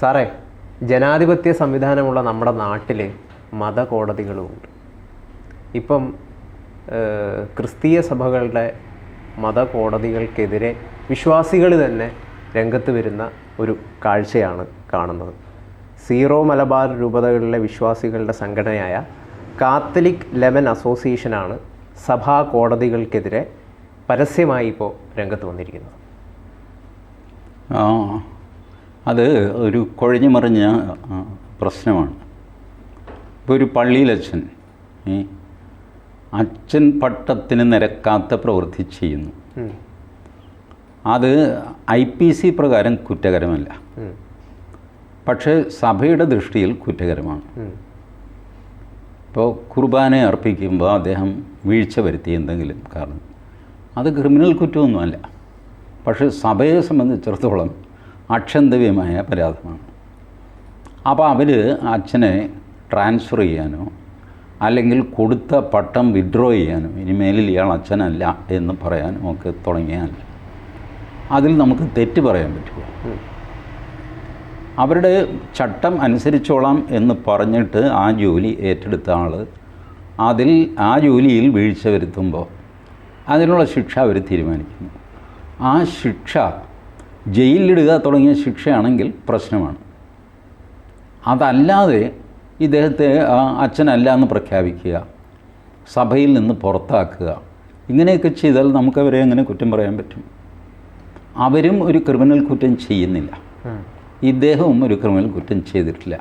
സാറേ ജനാധിപത്യ സംവിധാനമുള്ള നമ്മുടെ നാട്ടിൽ മതകോടതികളുമുണ്ട് ഇപ്പം ക്രിസ്തീയ സഭകളുടെ മതകോടതികൾക്കെതിരെ വിശ്വാസികൾ തന്നെ രംഗത്ത് വരുന്ന ഒരു കാഴ്ചയാണ് കാണുന്നത്. സീറോ മലബാർ രൂപതകളിലെ വിശ്വാസികളുടെ സംഘടനയായ കാത്തലിക് ലെമൻ അസോസിയേഷനാണ് സഭാ കോടതികൾക്കെതിരെ പരസ്യമായി ഇപ്പോൾ രംഗത്ത് വന്നിരിക്കുന്നത്. ആ അത് ഒരു കുഴഞ്ഞു മറിഞ്ഞ പ്രശ്നമാണ്. ഇപ്പോൾ ഒരു പള്ളിയിലച്ഛൻ ഈ അച്ഛൻ പട്ടത്തിന് നിരക്കാത്ത പ്രവൃത്തി ചെയ്യുന്നു. അത് ഐ പി സി പ്രകാരം കുറ്റകരമല്ല. പക്ഷേ സഭയുടെ ദൃഷ്ടിയിൽ കുറ്റകരമാണ്. ഇപ്പോൾ കുർബാന അർപ്പിക്കുമ്പോൾ അദ്ദേഹം വീഴ്ച വരുത്തി എന്തെങ്കിലും കാരണം. അത് ക്രിമിനൽ കുറ്റമൊന്നുമല്ല. പക്ഷേ സഭയെ സംബന്ധിച്ചിടത്തോളം അക്ഷന്തവ്യമായ പരാതമാണ് അപ്പോൾ അവർ അച്ഛനെ ട്രാൻസ്ഫർ ചെയ്യാനോ അല്ലെങ്കിൽ കൊടുത്ത പട്ടം വിഡ്രോ ചെയ്യാനോ ഇനിമേലിൽ ഇയാൾ അച്ഛനല്ല എന്ന് പറയാനും ഒക്കെ തുടങ്ങിയാൽ അതിൽ നമുക്ക് തെറ്റ് പറയാൻ പറ്റുമോ? അവരുടെ ചട്ടം അനുസരിച്ചോളാം എന്ന് പറഞ്ഞിട്ട് ആ ജോലി ഏറ്റെടുത്ത ആൾ അതിൽ ആ ജോലിയിൽ വീഴ്ച വരുത്തുമ്പോൾ അതിനുള്ള ശിക്ഷ അവർ തീരുമാനിക്കുന്നു. ആ ശിക്ഷ ജയിലിലിടുക തുടങ്ങിയ ശിക്ഷയാണെങ്കിൽ പ്രശ്നമാണ്. അതല്ലാതെ ഇദ്ദേഹത്തെ അച്ഛനല്ല എന്ന് പ്രഖ്യാപിക്കുക സഭയിൽ നിന്ന് പുറത്താക്കുക ഇങ്ങനെയൊക്കെ ചെയ്താൽ നമുക്കവരെ എങ്ങനെ കുറ്റം പറയാൻ പറ്റും. അവരും ഒരു ക്രിമിനൽ കുറ്റം ചെയ്യുന്നില്ല. ഇദ്ദേഹവും ഒരു ക്രിമിനൽ കുറ്റം ചെയ്തിട്ടില്ല.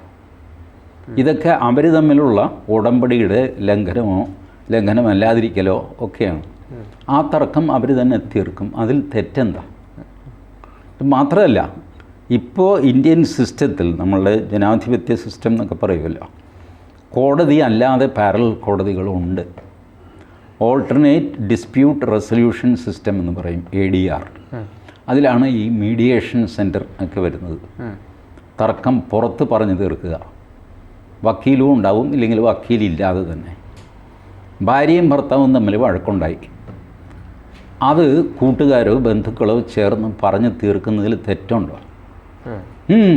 ഇതൊക്കെ അവർ തമ്മിലുള്ള ഉടമ്പടിയുടെ ലംഘനമോ ലംഘനമല്ലാതിരിക്കലോ ഒക്കെയാണ്. ആ തർക്കം അവർ തന്നെ തീർക്കും. അതിൽ തെറ്റെന്താ? മാത്രമല്ല ഇപ്പോൾ ഇന്ത്യൻ സിസ്റ്റത്തിൽ നമ്മളുടെ ജനാധിപത്യ സിസ്റ്റം എന്നൊക്കെ പറയുമല്ലോ കോടതി അല്ലാതെ പാരൽ കോടതികളുണ്ട് ഓൾട്ടർനേറ്റ് ഡിസ്പ്യൂട്ട് റെസൊല്യൂഷൻ സിസ്റ്റം എന്ന് പറയും എ ഡി ആർ അതിലാണ് ഈ മീഡിയേഷൻ സെന്റർ ഒക്കെ വരുന്നത്. തർക്കം പുറത്ത് പറഞ്ഞു തീർക്കുക. വക്കീലും ഉണ്ടാവും ഇല്ലെങ്കിൽ വക്കീലില്ലാതെ തന്നെ. ഭാര്യയും ഭർത്താവും തമ്മിൽ വഴക്കുണ്ടായി. അത് കൂട്ടുകാരോ ബന്ധുക്കളോ ചേർന്ന് പറഞ്ഞ് തീർക്കുന്നതിൽ തെറ്റുണ്ടോ?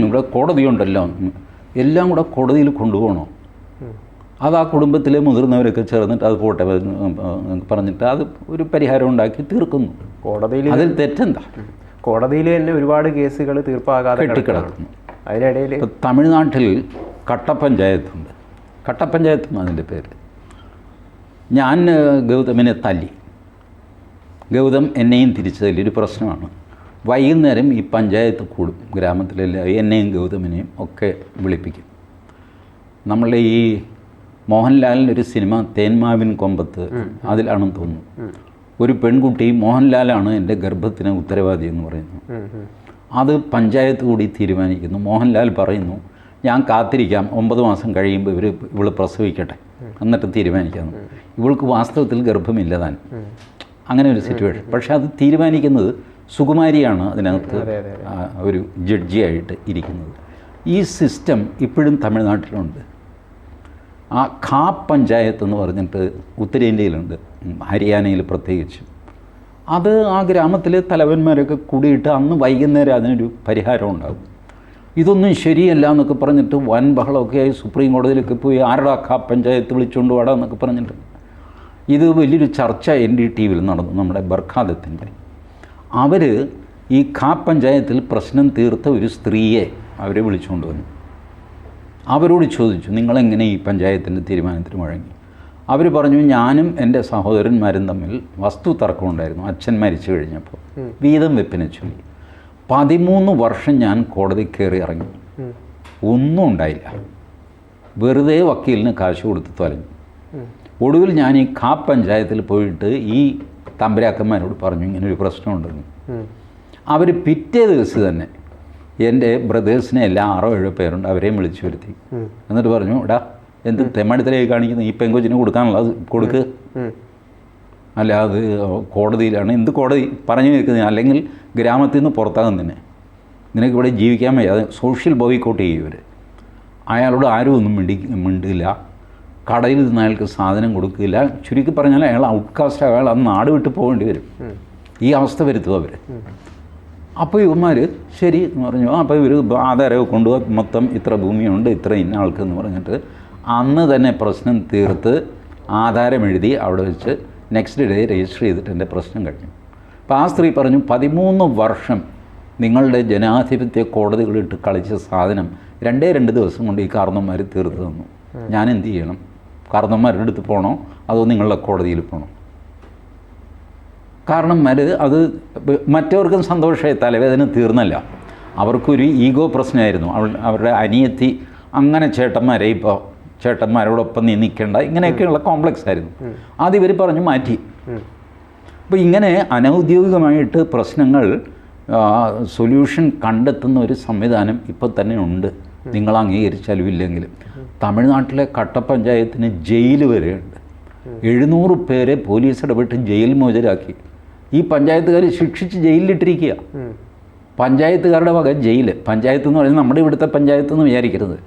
ഇവിടെ കോടതിയുണ്ടല്ലോ. എല്ലാം കൂടെ കോടതിയിൽ കൊണ്ടുപോകണോ. അത് ആ കുടുംബത്തിലെ മുതിർന്നവരൊക്കെ ചേർന്നിട്ട് അത് പോട്ടെ പറഞ്ഞിട്ട് അത് ഒരു പരിഹാരം ഉണ്ടാക്കി തീർക്കുന്നു. കോടതിയിൽ അതിൽ തെറ്റെന്താ? കോടതിയിൽ തന്നെ ഒരുപാട് കേസുകൾ തീർപ്പാകാതെ കിടക്കുന്നു കെട്ടിക്കിടക്കുന്നു അതിനിടയിൽ തമിഴ്നാട്ടിൽ കട്ടപ്പഞ്ചായത്തുണ്ട്. കട്ടപ്പഞ്ചായത്ത് അതിന്റെ പേര്. ഞാൻ ഗൗതമിനെ തല്ലി. ഗൗതം എന്നെയും തിരിച്ചതിലൊരു ഒരു പ്രശ്നമാണ്. വൈകുന്നേരം ഈ പഞ്ചായത്ത് കൂടും ഗ്രാമത്തിലെല്ലാം എന്നെയും ഗൗതമിനെയും ഒക്കെ വിളിപ്പിക്കും. നമ്മളുടെ ഈ മോഹൻലാലിന്റെ ഒരു സിനിമ തേന്മാവിൻ കൊമ്പത്ത് അതിലാണെന്ന് തോന്നുന്നു. ഒരു പെൺകുട്ടി മോഹൻലാലാണ് എന്റെ ഗർഭത്തിന് ഉത്തരവാദി എന്ന് പറയുന്നു. അത് പഞ്ചായത്ത് കൂടി തീരുമാനിക്കുന്നു. മോഹൻലാൽ പറയുന്നു ഞാൻ കാത്തിരിക്കാം ഒമ്പത് മാസം കഴിയുമ്പോൾ ഇവർ ഇവൾ പ്രസവിക്കട്ടെ. എന്നിട്ട് തീരുമാനിക്കാമെന്ന് ഇവൾക്ക് വാസ്തവത്തിൽ ഗർഭമില്ല താൻ. അങ്ങനെ ഒരു സിറ്റുവേഷൻ പക്ഷെ അത് തീരുമാനിക്കുന്നത് സുകുമാരിയാണ് അതിനകത്ത് ഒരു ജഡ്ജി ആയിട്ട് ഒരു ജഡ്ജിയായിട്ട് ഇരിക്കുന്നത്. ഈ സിസ്റ്റം ഇപ്പോഴും തമിഴ്നാട്ടിലുണ്ട്. ആ ഖാ പഞ്ചായത്ത് എന്ന് പറഞ്ഞിട്ട് ഉത്തരേന്ത്യയിലുണ്ട് ഹരിയാനയിൽ പ്രത്യേകിച്ചും. അത് ആ ഗ്രാമത്തിലെ തലവന്മാരൊക്കെ കൂടിയിട്ട് അന്ന് വൈകുന്നേരം അതിനൊരു പരിഹാരം ഉണ്ടാകും. ഇതൊന്നും ശരിയല്ല എന്നൊക്കെ പറഞ്ഞിട്ട് വൻ ബഹളമൊക്കെ ആയി സുപ്രീം കോടതിയിലൊക്കെ പോയി ആരുടെ ഖാ പഞ്ചായത്ത് വിളിച്ചുകൊണ്ട് വാടാ എന്നൊക്കെ പറഞ്ഞിട്ട് ഇത് വലിയൊരു ചർച്ച എൻ ഡി ടി വിയിൽ നടന്നു നമ്മുടെ ബർഖാദത്തിന്റെ. അവർ ഈ ഖാ പഞ്ചായത്തിൽ പ്രശ്നം തീർത്ത ഒരു സ്ത്രീയെ അവരെ വിളിച്ചുകൊണ്ട് വന്നു. അവരോട് ചോദിച്ചു നിങ്ങളെങ്ങനെ ഈ പഞ്ചായത്തിന്റെ തീരുമാനത്തിന് വഴങ്ങി? അവർ പറഞ്ഞു ഞാനും എന്റെ സഹോദരന്മാരും തമ്മിൽ വസ്തു തർക്കമുണ്ടായിരുന്നു അച്ഛൻ മരിച്ചു കഴിഞ്ഞപ്പോൾ. വീതം വെപ്പിനെ ചൊല്ലി. പതിമൂന്ന് വർഷം ഞാൻ കോടതി കയറി ഇറങ്ങി. ഒന്നും ഉണ്ടായില്ല. വെറുതെ വക്കീലിന് കാശ് കൊടുത്ത് തൊലഞ്ഞു. ഒടുവിൽ ഞാൻ ഈ കാ പഞ്ചായത്തിൽ പോയിട്ട് ഈ തമ്പരാക്കന്മാരോട് പറഞ്ഞു ഇങ്ങനെ ഒരു പ്രശ്നമുണ്ടെന്ന്. അവർ പിറ്റേ ദിവസം തന്നെ എന്റെ ബ്രദേഴ്സിനെ എല്ലാം ആറോ ഏഴോ പേരുണ്ട് അവരെയും വിളിച്ചു വരുത്തി. എന്നിട്ട് പറഞ്ഞു എടാ എന്ത് തെമ്മടിത്തലയായി കാണിക്കുന്നു ഈ പെങ്കൊച്ചിന് കൊടുക്കാനുള്ളത് കൊടുക്ക്. അല്ല അത് കോടതിയിലാണ്. എന്ത് കോടതി? പറഞ്ഞു കേൾക്കുന്നത് അല്ലെങ്കിൽ ഗ്രാമത്തിൽ നിന്ന് പുറത്താകും തന്നെ നിനക്ക് ഇവിടെ ജീവിക്കാൻ വയ്യ. അത് സോഷ്യൽ ബോയ്ക്കോട്ട് ചെയ്യും ഇവർ അയാളോട് ആരും ഒന്നും മിണ്ടി മിണ്ടില്ല. കടയിൽ നിന്ന് അയാൾക്ക് സാധനം കൊടുക്കില്ല. ചുരുക്കി പറഞ്ഞാൽ അയാൾ ഔട്ട്കാസ്റ്റ് അയാൾ ആ നാട് വിട്ട് പോകേണ്ടി വരും. ഈ അവസ്ഥ വരുത്തും അവർ അപ്പോൾ ഇവന്മാർ ശരി എന്ന് പറഞ്ഞു. അപ്പോൾ ഇവർ ആധാരമൊക്കെ കൊണ്ടുപോകാൻ മൊത്തം ഇത്ര ഭൂമിയുണ്ട് ഇത്ര ഇന്ന ആൾക്ക് എന്ന് പറഞ്ഞിട്ട് അന്ന് തന്നെ പ്രശ്നം തീർത്ത് ആധാരം എഴുതി അവിടെ വെച്ച് നെക്സ്റ്റ് ഡേ രജിസ്റ്റർ ചെയ്തിട്ട് എന്റെ പ്രശ്നം കഴിഞ്ഞു. അപ്പോൾ ആ സ്ത്രീ പറഞ്ഞു പതിമൂന്ന് വർഷം നിങ്ങളുടെ ജനാധിപത്യ കോടതികളിട്ട് കളിച്ച സാധനം രണ്ടേ രണ്ട് ദിവസം കൊണ്ട് ഈ കാർന്നന്മാർ തീർത്തു തന്നു. ഞാൻ എന്ത് ചെയ്യണം? കാർന്നന്മാരുടെ അടുത്ത് പോകണോ അതോ നിങ്ങളുടെ കോടതിയിൽ പോകണോ കാരണം അത് അത് മറ്റവർക്കും സന്തോഷമായി തലവേദന തീർന്നല്ല. അവർക്കൊരു ഈഗോ പ്രശ്നമായിരുന്നു. അവൾ അവരുടെ അനിയത്തി അങ്ങനെ ചേട്ടന്മാരെ ഇപ്പോൾ ചേട്ടന്മാരോടൊപ്പം നീ നിൽക്കേണ്ട ഇങ്ങനെയൊക്കെയുള്ള കോംപ്ലക്സ് ആയിരുന്നു. അത് ഇവർ പറഞ്ഞു മാറ്റി. അപ്പോൾ ഇങ്ങനെ അനൗദ്യോഗികമായിട്ട് പ്രശ്നങ്ങൾ സൊല്യൂഷൻ കണ്ടെത്തുന്ന ഒരു സംവിധാനം ഇപ്പോൾ തന്നെ ഉണ്ട്. നിങ്ങൾ അംഗീകരിച്ചാലും ഇല്ലെങ്കിലും. തമിഴ്നാട്ടിലെ കട്ടപ്പഞ്ചായത്തിന് ജയിൽ വരെയുണ്ട്. എഴുന്നൂറ് പേരെ പോലീസ് ഇടപെട്ട് ജയിൽ മോചരാക്കി. ഈ പഞ്ചായത്തുകാർ ശിക്ഷിച്ച് ജയിലിലിട്ടിരിക്കുക. പഞ്ചായത്തുകാരുടെ വക ജയിൽ പഞ്ചായത്ത് എന്ന് പറയുന്നത് നമ്മുടെ ഇവിടുത്തെ പഞ്ചായത്ത് എന്ന് വിചാരിക്കരുത്.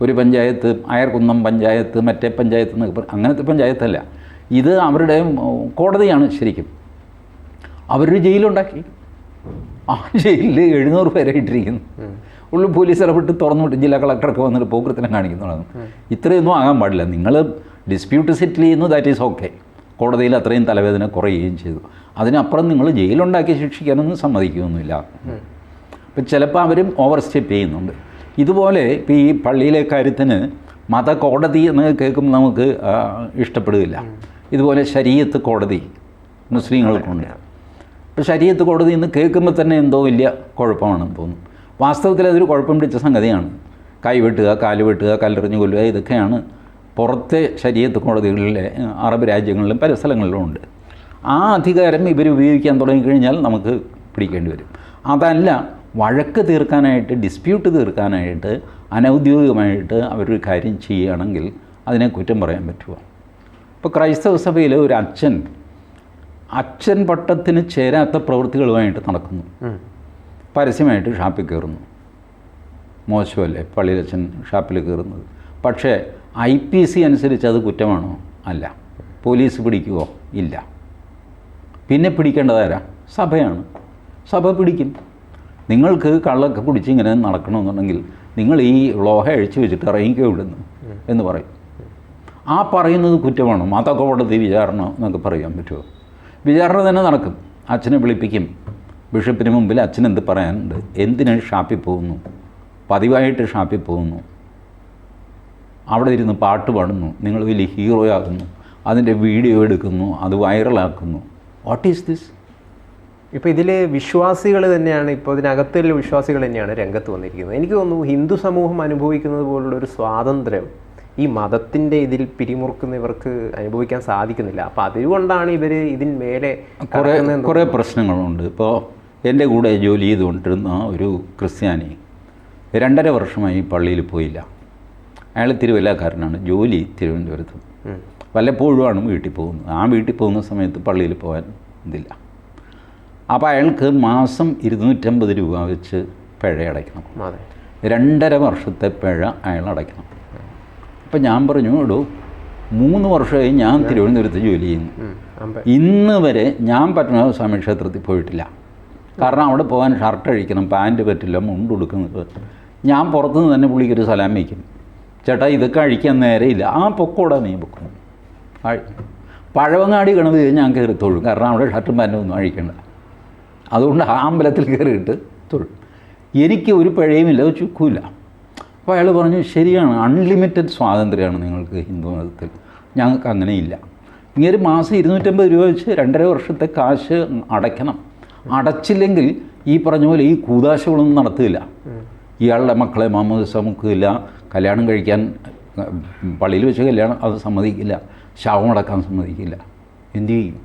ഒരു പഞ്ചായത്ത് അയർക്കുന്നം പഞ്ചായത്ത് മറ്റേ പഞ്ചായത്ത് എന്നൊക്കെ അങ്ങനത്തെ പഞ്ചായത്തല്ല. ഇത് അവരുടെ കോടതിയാണ് ശരിക്കും. അവരൊരു ജയിലുണ്ടാക്കി. ആ ജയിലിൽ എഴുന്നൂറ് പേരെ ഇട്ടിരിക്കുന്നു. ഉള്ളിൽ പോലീസ് ഇടപെട്ട് തുറന്നു വിട്ട് ജില്ലാ കളക്ടറൊക്കെ വന്നിട്ട് പോക്കൃത്തിനെ കാണിക്കുന്നതാണ് ഇത്രയൊന്നും ആകാൻ പാടില്ല. നിങ്ങൾ ഡിസ്പ്യൂട്ട് സെറ്റിൽ ചെയ്യുന്നു ദാറ്റ് ഈസ് ഓക്കെ കോടതിയിൽ അത്രയും തലവേദന കുറയുകയും ചെയ്തു. അതിനപ്പുറം നിങ്ങൾ ജയിലുണ്ടാക്കി ശിക്ഷിക്കാനൊന്നും സമ്മതിക്കുകയൊന്നുമില്ല. അപ്പം ചിലപ്പോൾ അവരും ഓവർ സ്റ്റെപ്പ് ചെയ്യുന്നുണ്ട്. ഇതുപോലെ ഇപ്പോൾ ഈ പള്ളിയിലെ കാര്യത്തിന് മത കോടതി എന്ന് കേൾക്കുമ്പോൾ നമുക്ക് ഇഷ്ടപ്പെടുകയില്ല. ഇതുപോലെ ശരീരത്ത് കോടതി മുസ്ലിങ്ങൾക്കുണ്ട്. അപ്പോൾ ശരീരത്ത് കോടതി എന്ന് കേൾക്കുമ്പോൾ തന്നെ എന്തോ വലിയ കുഴപ്പമാണെന്ന് തോന്നുന്നു. വാസ്തവത്തിൽ അതൊരു കുഴപ്പം പിടിച്ച സംഗതിയാണ്. കൈ വെട്ടുക കാൽ വെട്ടുക കല്ലെറിഞ്ഞ് കൊല്ലുക ഇതൊക്കെയാണ് പുറത്തെ ശരീരത്ത് കോടതികളിലെ അറബ് രാജ്യങ്ങളിലും പല സ്ഥലങ്ങളിലും ഉണ്ട്. ആ അധികാരം ഇവർ ഉപയോഗിക്കാൻ തുടങ്ങിക്കഴിഞ്ഞാൽ നമുക്ക് പിടിക്കേണ്ടി വരും. അതല്ല വഴക്ക് തീർക്കാനായിട്ട് ഡിസ്പ്യൂട്ട് തീർക്കാനായിട്ട് അനൗദ്യോഗികമായിട്ട് അവരൊരു കാര്യം ചെയ്യുകയാണെങ്കിൽ അതിനെ കുറ്റം പറയാൻ പറ്റുമോ ഇപ്പോൾ ക്രൈസ്തവ സഭയിലെ ഒരു അച്ഛൻ അച്ഛൻ പട്ടത്തിന് ചേരാത്ത പ്രവൃത്തികളുമായിട്ട് നടക്കുന്നു. പരസ്യമായിട്ട് ഷാപ്പിൽ കയറുന്നു. മോശമല്ലേ? പള്ളിയിലച്ഛൻ ഷാപ്പിൽ കയറുന്നത്. പക്ഷേ ഐ പി സി അനുസരിച്ച് അത് കുറ്റമാണോ? അല്ല. പോലീസ് പിടിക്കുമോ ഇല്ല. പിന്നെ പിടിക്കേണ്ടതാരാ സഭയാണ്. സഭ പിടിക്കും. നിങ്ങൾക്ക് കള്ളൊക്കെ പിടിച്ച് ഇങ്ങനെ നടക്കണമെന്നുണ്ടെങ്കിൽ നിങ്ങൾ ഈ ലോഹ അഴിച്ചു വെച്ചിട്ട് ഇറങ്ങിക്കോ ഇവിടുന്ന് എന്ന് പറയും. ആ പറയുന്നത് കുറ്റമാണോ? മതകോടതി വിചാരണ എന്നൊക്കെ പറയാൻ പറ്റുമോ? വിചാരണ തന്നെ നടക്കും. അച്ഛനെ വിളിപ്പിക്കും. ബിഷപ്പിന് മുമ്പിൽ അച്ഛൻ എന്ത് പറയാനുണ്ട്? എന്തിനാണ് ഷാപ്പിൽ പോകുന്നു? പതിവായിട്ട് ഷാപ്പിൽ പോകുന്നു. അവിടെ ഇരുന്ന് പാട്ട് പാടുന്നു. നിങ്ങൾ വലിയ ഹീറോ ആകുന്നു. അതിന്റെ വീഡിയോ എടുക്കുന്നു. അത് വൈറലാക്കുന്നു വാട്ട് ഈസ് ദിസ് ഇപ്പോൾ ഇതിലെ വിശ്വാസികൾ തന്നെയാണ് ഇപ്പോൾ ഇതിനകത്തുള്ള വിശ്വാസികൾ തന്നെയാണ് രംഗത്ത് വന്നിരിക്കുന്നത്. എനിക്ക് തോന്നുന്നു ഹിന്ദു സമൂഹം അനുഭവിക്കുന്നത് പോലുള്ള ഒരു സ്വാതന്ത്ര്യം ഈ മതത്തിന്റെ ഇതിൽ പിരിമുറുക്കുന്നവർക്ക് അനുഭവിക്കാൻ സാധിക്കുന്നില്ല. അപ്പോൾ അതുകൊണ്ടാണ് ഇവർ ഇതിന് മേലെ കുറേ കുറേ പ്രശ്നങ്ങളുണ്ട്. ഇപ്പോൾ എന്റെ കൂടെ ജോലി ചെയ്തുകൊണ്ടിരുന്ന ഒരു ക്രിസ്ത്യാനി രണ്ടര വർഷമായി പള്ളിയിൽ പോയില്ല. അയാൾ തിരുവല്ലക്കാരനാണ്. ജോലി തിരുവനന്തപുരത്ത്. വല്ലപ്പോഴുമാണ് വീട്ടിൽ പോകുന്നത്. ആ വീട്ടിൽ പോകുന്ന സമയത്ത് പള്ളിയിൽ പോകാൻ ഇതില്ല. അപ്പോൾ അയാൾക്ക് മാസം ഇരുന്നൂറ്റമ്പത് രൂപ വെച്ച് പിഴ അടയ്ക്കണം. രണ്ടര വർഷത്തെ പിഴ അയാൾ അടയ്ക്കണം. അപ്പം ഞാൻ പറഞ്ഞു എടോ മൂന്ന് വർഷമായി ഞാൻ തിരുവനന്തപുരത്ത് ജോലി ചെയ്യുന്നു. ഇന്ന് വരെ ഞാൻ പത്മനാഭസ്വാമി ക്ഷേത്രത്തിൽ പോയിട്ടില്ല. കാരണം അവിടെ പോകാൻ ഷർട്ട് അഴിക്കണം പാന്റ് പറ്റില്ല മുണ്ട് ഉടുക്കുന്നത് ഞാൻ പുറത്തുനിന്ന് തന്നെ പുള്ളിക്കൊരു സലാം വയ്ക്കും. ചേട്ടാ ഇതൊക്കെ അഴിക്കാൻ നേരെയില്ല. ആ പൊക്കോടാ നീ പൊക്കണം പഴവങ്ങാടി ഗണപതി ഞാൻ കയറി തൊഴും കാരണം അവിടെ ഷർട്ടും പാന്റും ഒന്നും അഴിക്കണ്ട. അതുകൊണ്ട് ആ അമ്പലത്തിൽ കയറിയിട്ട് തൊഴും. എനിക്ക് ഒരു പിഴയുമില്ല ഇല്ല ചുക്കുമില്ല. അപ്പോൾ അയാൾ പറഞ്ഞു ശരിയാണ് അൺലിമിറ്റഡ് സ്വാതന്ത്ര്യമാണ് നിങ്ങൾക്ക് ഹിന്ദു മതത്തിൽ. ഞങ്ങൾക്ക് അങ്ങനെയില്ല. ഇങ്ങനെ ഒരു മാസം ഇരുന്നൂറ്റമ്പത് രൂപ വെച്ച് രണ്ടര വർഷത്തെ കാശ് അടയ്ക്കണം. അടച്ചില്ലെങ്കിൽ ഈ പറഞ്ഞ പോലെ ഈ കൂതാശകളൊന്നും നടത്തില്ല. ഇയാളുടെ മക്കളെ മാമോദിസ മുക്കില്ല കല്യാണം കഴിക്കാൻ പള്ളിയിൽ വെച്ച് കല്യാണം അത് സമ്മതിക്കില്ല. ശവം അടക്കാൻ സമ്മതിക്കില്ല. എന്തു ചെയ്യും?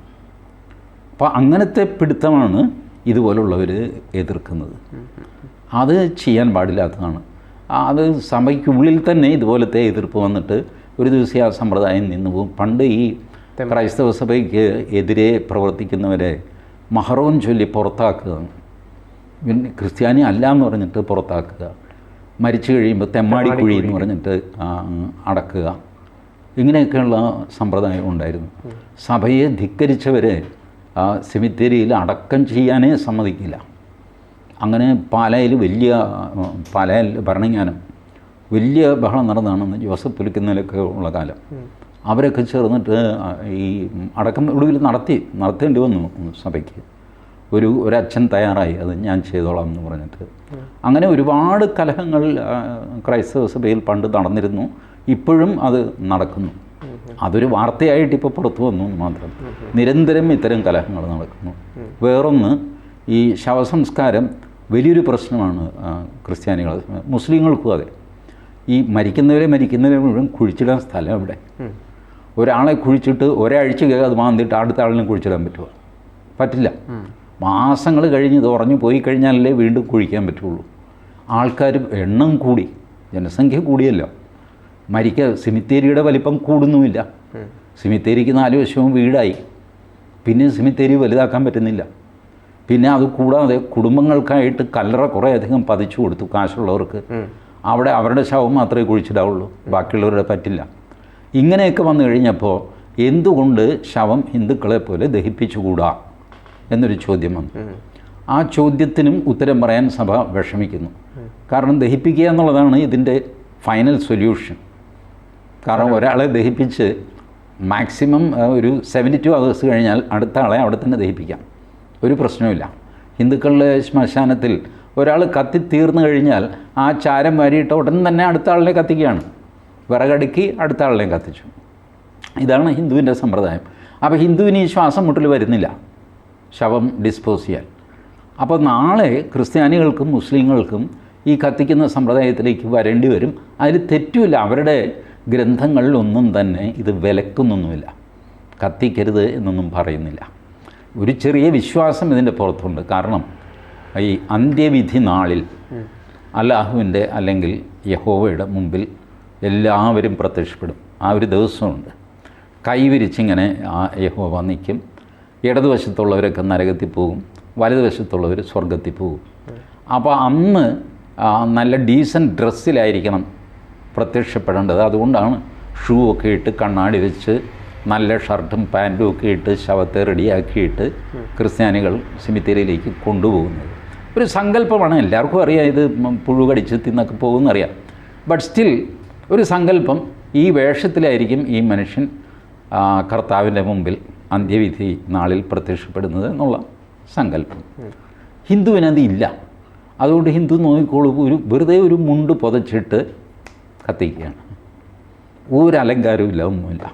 അപ്പോൾ അങ്ങനത്തെ പിടുത്തമാണ് ഇതുപോലുള്ളവർ എതിർക്കുന്നത്. അത് ചെയ്യാൻ പാടില്ലാത്തതാണ്. അത് സഭയ്ക്കുള്ളിൽ തന്നെ ഇതുപോലത്തെ എതിർപ്പ് വന്നിട്ട് ഒരു ദിവസം ആ സമ്പ്രദായം നിന്നു പോകും പണ്ട് ഈ ക്രൈസ്തവ സഭയ്ക്ക് എതിരെ പ്രവർത്തിക്കുന്നവരെ മഹറോൻ ചൊല്ലി പുറത്താക്കുക. പിന്നെ ക്രിസ്ത്യാനി അല്ല എന്ന് പറഞ്ഞിട്ട് പുറത്താക്കുക. മരിച്ചു കഴിയുമ്പോൾ തെമ്മാടിക്കുഴി എന്ന് പറഞ്ഞിട്ട് അടക്കുക. ഇങ്ങനെയൊക്കെയുള്ള സമ്പ്രദായം ഉണ്ടായിരുന്നു. സഭയെ ധിക്കരിച്ചവരെ സെമിത്തേരിയിൽ അടക്കം ചെയ്യാനേ സമ്മതിക്കില്ല. അങ്ങനെ പാലായിൽ വലിയ പാലായിൽ ഭരണങ്ങാനം വലിയ ബഹളം നടന്നതാണെന്ന് ജോസഫ് പുലിക്കുന്നതിലൊക്കെ ഉള്ള കാലം. അവരൊക്കെ ചേർന്നിട്ട് ഈ അടക്കം ഒടുവിൽ നടത്തി നടത്തേണ്ടി വന്നു സഭയ്ക്ക്. ഒരു ഒരച്ഛൻ തയ്യാറായി അത് ഞാൻ ചെയ്തോളാം എന്ന് പറഞ്ഞിട്ട്. അങ്ങനെ ഒരുപാട് കലഹങ്ങൾ ക്രൈസ്തവ സഭയിൽ പണ്ട് നടന്നിരുന്നു. ഇപ്പോഴും അത് നടക്കുന്നു. അതൊരു വാർത്തയായിട്ട് ഇപ്പോൾ പുറത്തു വന്നു എന്ന് മാത്രം. നിരന്തരം ഇത്തരം കലഹങ്ങൾ നടക്കുന്നു. വേറൊന്ന് ഈ ശവസംസ്കാരം വലിയൊരു പ്രശ്നമാണ് ക്രിസ്ത്യാനികൾ മുസ്ലിങ്ങൾക്കും അതെ. ഈ മരിക്കുന്നവരെ മരിക്കുന്നവരെ മുഴുവൻ കുഴിച്ചിടാൻ സ്ഥലം ഇവിടെ ഒരാളെ കുഴിച്ചിട്ട് ഒരാഴ്ചക്കകം അത് മാന്തിയിട്ട് അടുത്ത ആളിനെ കുഴിച്ചിടാൻ പറ്റുമോ പറ്റില്ല. മാസങ്ങൾ കഴിഞ്ഞ് ഇത് ഉറഞ്ഞു പോയി കഴിഞ്ഞാലല്ലേ വീണ്ടും കുഴിക്കാൻ പറ്റുള്ളൂ. ആൾക്കാർ എണ്ണം കൂടി ജനസംഖ്യ കൂടിയല്ലോ. മരിക്ക സിമിത്തേരിയുടെ വലിപ്പം കൂടുന്നുമില്ല. സിമിത്തേരിക്ക് നാല് വശവും വീടായി. പിന്നെ സിമിത്തേരി വലുതാക്കാൻ പറ്റുന്നില്ല. പിന്നെ അത് കൂടാതെ കുടുംബങ്ങൾക്കായിട്ട് കല്ലറ കുറേ അധികം പതിച്ചു കൊടുത്തു കാശുള്ളവർക്ക്. അവിടെ അവരുടെ ശവം മാത്രമേ കുഴിച്ചിടാവുള്ളൂ. ബാക്കിയുള്ളവരുടെ പറ്റില്ല. ഇങ്ങനെയൊക്കെ വന്നു കഴിഞ്ഞപ്പോൾ എന്തുകൊണ്ട് ശവം ഹിന്ദുക്കളെ പോലെ ദഹിപ്പിച്ചുകൂടാ എന്നൊരു ചോദ്യം വന്നു. ആ ചോദ്യത്തിനും ഉത്തരം പറയാൻ സഭ വിഷമിക്കുന്നു. കാരണം ദഹിപ്പിക്കുക എന്നുള്ളതാണ് ഇതിന്റെ ഫൈനൽ സൊല്യൂഷൻ കാരണം ഒരാളെ ദഹിപ്പിച്ച് മാക്സിമം ഒരു സെവന്റി ടു അവേഴ്സ് കഴിഞ്ഞാൽ അടുത്ത ആളെ അവിടെ തന്നെ ദഹിപ്പിക്കാം. ഒരു പ്രശ്നവുമില്ല. ഹിന്ദുക്കളുടെ ശ്മശാനത്തിൽ ഒരാൾ കത്തി തീർന്നു കഴിഞ്ഞാൽ ആ ചാരം വാരിയിട്ട് ഉടൻ തന്നെ അടുത്ത ആളിനെ കത്തിക്കുകയാണ്. വിറകടുക്കി അടുത്ത ആളിനെയും കത്തിച്ചു. ഇതാണ് ഹിന്ദുവിന്റെ സമ്പ്രദായം. അപ്പോൾ ഹിന്ദുവിന് ഈ ശ്വാസം മുട്ടൽ വരുന്നില്ല. ശവം ഡിസ്പോസ് ചെയ്യാൻ. അപ്പോൾ നാളെ ക്രിസ്ത്യാനികൾക്കും മുസ്ലിങ്ങൾക്കും ഈ കത്തിക്കുന്ന സമ്പ്രദായത്തിലേക്ക് വരേണ്ടി വരും. അതിൽ തെറ്റുമില്ല. അവരുടെ ഗ്രന്ഥങ്ങളിലൊന്നും തന്നെ ഇത് വിലക്കുന്നൊന്നുമില്ല. കത്തിക്കരുത് എന്നൊന്നും പറയുന്നില്ല. ഒരു ചെറിയ വിശ്വാസം ഇതിന്റെ പുറത്തുണ്ട്. കാരണം ഈ അന്ത്യവിധി നാളിൽ അല്ലാഹുവിന്റെ അല്ലെങ്കിൽ യഹോവയുടെ മുമ്പിൽ എല്ലാവരും പ്രത്യക്ഷപ്പെടും. ആ ഒരു ദിവസമുണ്ട്. കൈവിരിച്ചിങ്ങനെ ആ യഹോവ വന്നിക്കും ഇടതുവശത്തുള്ളവരൊക്കെ നരകത്തിൽ പോകും. വലതുവശത്തുള്ളവർ സ്വർഗത്തിൽ പോകും. അപ്പോൾ അന്ന് നല്ല ഡീസന്റ് ഡ്രസ്സിലായിരിക്കണം പ്രത്യക്ഷപ്പെടേണ്ടത്. അതുകൊണ്ടാണ് ഷൂ ഒക്കെ ഇട്ട് കണ്ണാടി വെച്ച് നല്ല ഷർട്ടും പാന്റും ഒക്കെ ഇട്ട് ശവത്തെ റെഡിയാക്കിയിട്ട് ക്രിസ്ത്യാനികൾ സിമിത്തേരിയിലേക്ക് കൊണ്ടുപോകുന്നത്. ഒരു സങ്കല്പമാണ്. എല്ലാവർക്കും അറിയാം ഇത് പുഴു കടിച്ച് തിന്നൊക്കെ പോകുമെന്നറിയാം ബട്ട് സ്റ്റിൽ ഒരു സങ്കല്പം ഈ വേഷത്തിലായിരിക്കും ഈ മനുഷ്യൻ കർത്താവിന്റെ മുമ്പിൽ അന്ത്യവിധി നാളിൽ പ്രത്യക്ഷപ്പെടുന്നത് എന്നുള്ള സങ്കല്പം. ഹിന്ദുവിനത് ഇല്ല. അതുകൊണ്ട് ഹിന്ദു നോക്കിക്കോളൂ ഒരു വെറുതെ ഒരു മുണ്ട് പുതച്ചിട്ട് കത്തിക്കുകയാണ്. ഒരു അലങ്കാരവും ഇല്ല ഒന്നുമില്ല.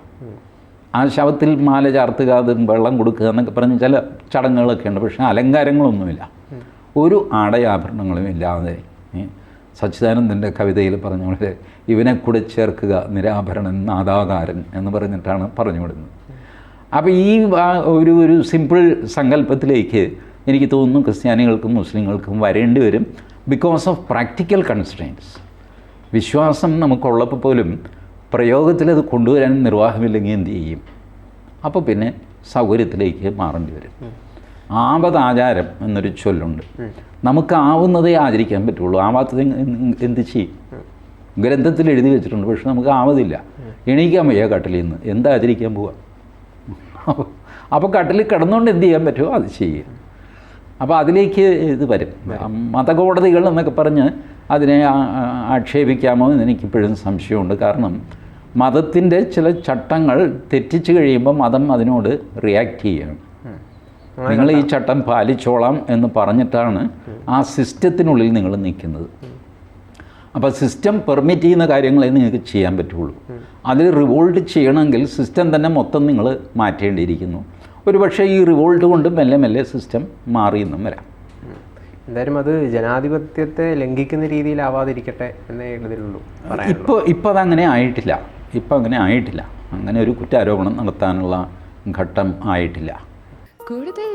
ആ ശവത്തിൽ മാല ചാർത്തുക അത് വെള്ളം കൊടുക്കുക എന്നൊക്കെ പറഞ്ഞ് ചില ചടങ്ങുകളൊക്കെ ഉണ്ട് പക്ഷേ അലങ്കാരങ്ങളൊന്നുമില്ല. ഒരു ആടയാഭരണങ്ങളും ഇല്ലാതെ സച്ചിദാനന്ദന്റെ കവിതയിൽ പറഞ്ഞ പോലെ ഇവനെ കൂടെ ചേർക്കുക നിരാഭരണൻ നാദാകാരൻ എന്ന് പറഞ്ഞിട്ടാണ് പറഞ്ഞു വിടുന്നത്. അപ്പോൾ ഈ ഒരു ഒരു സിമ്പിൾ സങ്കല്പത്തിലേക്ക് എനിക്ക് തോന്നുന്നു ക്രിസ്ത്യാനികൾക്കും മുസ്ലിങ്ങൾക്കും വരേണ്ടി വരും. ബിക്കോസ് ഓഫ് പ്രാക്ടിക്കൽ കൺസ്ട്രെയിൻസ് വിശ്വാസം നമുക്കുള്ളപ്പോൾ പോലും പ്രയോഗത്തിൽ അത് കൊണ്ടുവരാൻ നിർവാഹമില്ലെങ്കിൽ എന്ത് ചെയ്യും? അപ്പോൾ പിന്നെ സൗകര്യത്തിലേക്ക് മാറേണ്ടി വരും. ആപതാചാരം എന്നൊരു ചൊല്ലുണ്ട്. നമുക്ക് ആവുന്നതേ ആചരിക്കാൻ പറ്റുള്ളൂ. ആവാത്തത് എന്ത് ചെയ്യും? ഗ്രന്ഥത്തിൽ എഴുതി വെച്ചിട്ടുണ്ട്. പക്ഷെ നമുക്ക് ആവതില്ല. എണീക്കാൻ വയ്യ കട്ടിലിൽ നിന്ന്. എന്താ ആചരിക്കാൻ പോവുക അപ്പോൾ കട്ടിലിൽ കിടന്നുകൊണ്ട് എന്ത് ചെയ്യാൻ പറ്റുമോ അത് ചെയ്യുക അപ്പോൾ അതിലേക്ക് ഇത് വരും. മതകോടതികൾ എന്നൊക്കെ പറഞ്ഞ് അതിനെ ആക്ഷേപിക്കാമോ എന്ന് എനിക്കിപ്പോഴും സംശയമുണ്ട്. കാരണം മതത്തിന്റെ ചില ചട്ടങ്ങൾ തെറ്റിച്ച് കഴിയുമ്പോൾ മതം അതിനോട് റിയാക്ട് ചെയ്യുകയാണ് നിങ്ങൾ ഈ ചട്ടം പാലിച്ചോളാം എന്ന് പറഞ്ഞിട്ടാണ് ആ സിസ്റ്റത്തിനുള്ളിൽ നിങ്ങൾ നിൽക്കുന്നത്. അപ്പോൾ സിസ്റ്റം പെർമിറ്റ് ചെയ്യുന്ന കാര്യങ്ങളെ നിങ്ങൾക്ക് ചെയ്യാൻ പറ്റുള്ളൂ. അതിൽ റിവോൾട്ട് ചെയ്യണമെങ്കിൽ സിസ്റ്റം തന്നെ മൊത്തം നിങ്ങൾ മാറ്റേണ്ടിയിരിക്കുന്നു. ഒരുപക്ഷെ ഈ റിവോൾട്ട് കൊണ്ട് മെല്ലെ മെല്ലെ സിസ്റ്റം മാറിയെന്നും വരാം. എന്തായാലും അത് ജനാധിപത്യത്തെ ലംഘിക്കുന്ന രീതിയിലാവാതിരിക്കട്ടെ എന്നേ ഇതിലുള്ളൂ ഇപ്പോൾ ഇപ്പോൾ അതങ്ങനെ ആയിട്ടില്ല. ഇപ്പോൾ അങ്ങനെ ആയിട്ടില്ല. അങ്ങനെ ഒരു കുറ്റാരോപണം നടത്താനുള്ള ഘട്ടം ആയിട്ടില്ല. കൂടുതൽ